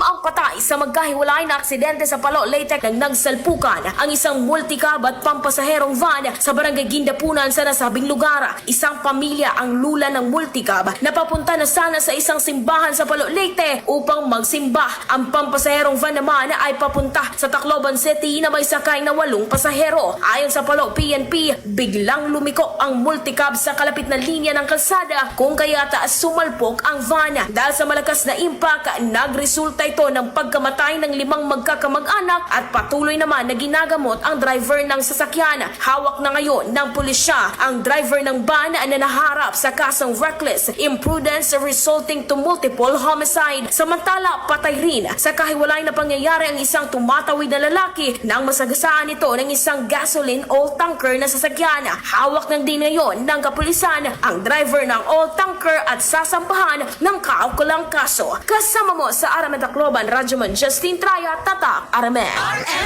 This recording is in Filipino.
ang patay sa magkahiwalay na aksidente sa Palo Leyte nang nagsalpukan ang isang multicab at pampasaherong van sa barangay Gindapunan sa nasabing lugar. Isang pamilya ang lula ng multicab na papunta na sana sa isang simbahan sa Palo Leyte upang magsimba. Ang pampasaherong van naman ay papunta sa Tacloban City na may sakay na walong pasahero. Ayon sa Palo PNP, biglang lumiko ang multicab sa kalapit na linya ng kalsada kung kaya taas sumalpok ang van. Dahil sa malakas na impact, nagresulta ito ng pagkamatay ng limang magkakamag-anak at patuloy naman na ginagamot ang driver ng sasakyan. Hawak na ngayon ng pulisya ang driver ng van na naharap sa kasong reckless imprudence resulting to multiple homicide. Samantala, patay rin sa kahiwalay na pangyayari ang isang tumatawid na lalaki nang masagasaan ito ng isang gasoline oil tanker na sasakyan. Hawak ng din ngayon ng kapulisan ang driver ng oil tanker at sasampahan ng kaukulang kaso. Kasama mo sa Aramen Tacloban, Radyoman Justin Traya, Tatak, Aramen.